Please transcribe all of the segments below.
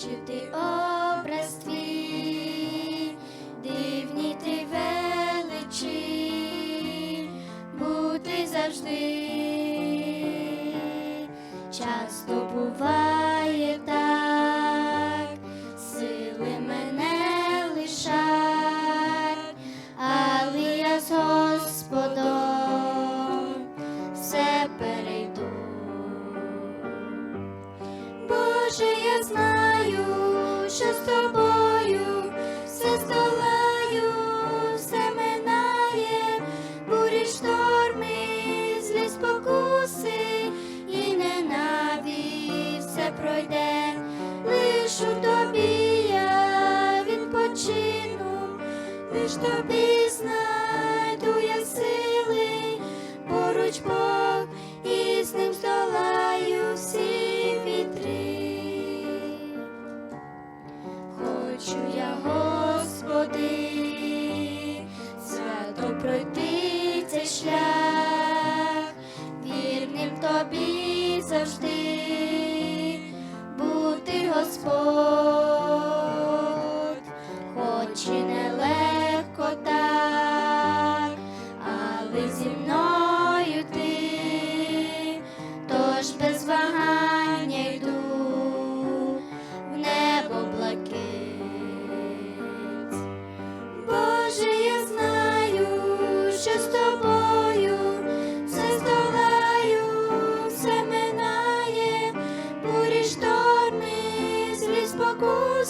бачити образ твій, дивні ти величі, бути завжди, часто буває так, сили мене лишать, але я з Господом все перейду. Боже, я знаю що з тобою все здолаю, все минає, бурі шторми, і ненависть все пройде, лиш у тобі я відпочину, лиш тобі пройти цей шлях, вірним тобі завжди бути Господь,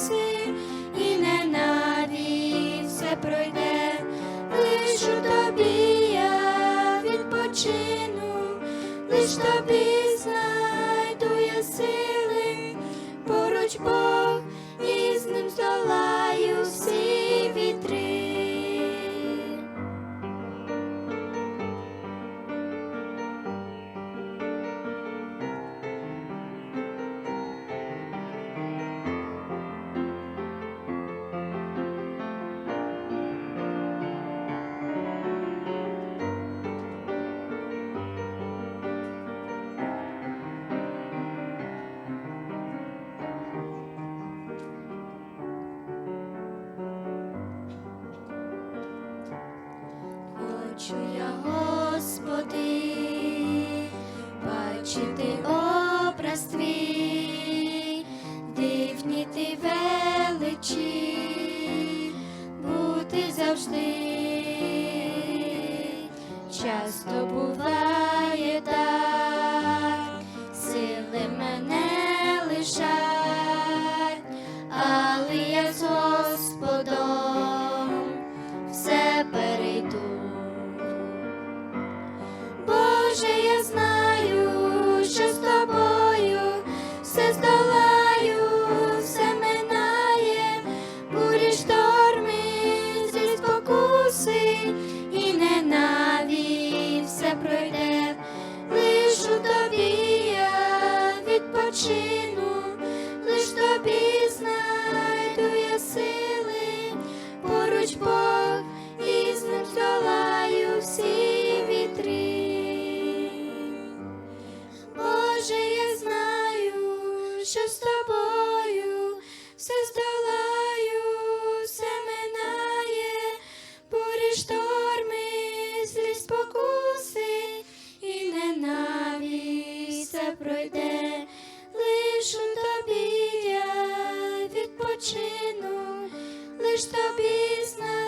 спокуси, і ненависть. Все пройде, лиш у тобі я лиш тобі Хочу Господи, бачити образ дивні ти величі, бути завжди. Часто буває відпочину, лиш тобі знайду я сили, поруч Бог, і з ним здолаю всі вітри. Боже, я знаю, що з Чину лиш тобі знаю.